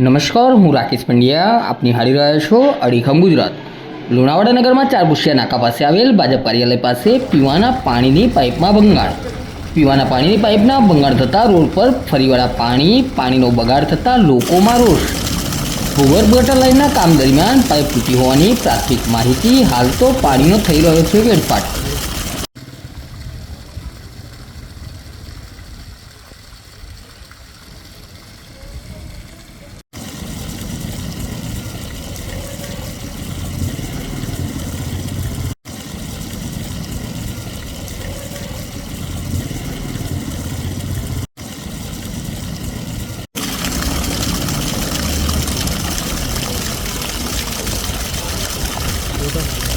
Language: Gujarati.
નમસ્કાર, હું રાકેશ પંડ્યા. આપ નિહાળી રહ્યા છો અડીખમ ગુજરાત. લુણાવાડા નગરમાં ચાર પુષ્યા નાકા પાસે આવેલ ભાજપ કાર્યાલય પાસે પીવાના પાણીની પાઇપમાં ભંગાણ પીવાના પાણીની પાઇપના ભંગાણ થતાં રોડ પર ફરીવાળા પાણી, પાણીનો બગાડ થતાં લોકોમાં રોષ. ભૂગર્ભ ગટર લાઇનના કામ દરમિયાન પાઇપ તૂટી હોવાની પ્રાથમિક માહિતી હાલ તો પાણીનો થઈ રહ્યો છે વેડફાટ. 留在哪里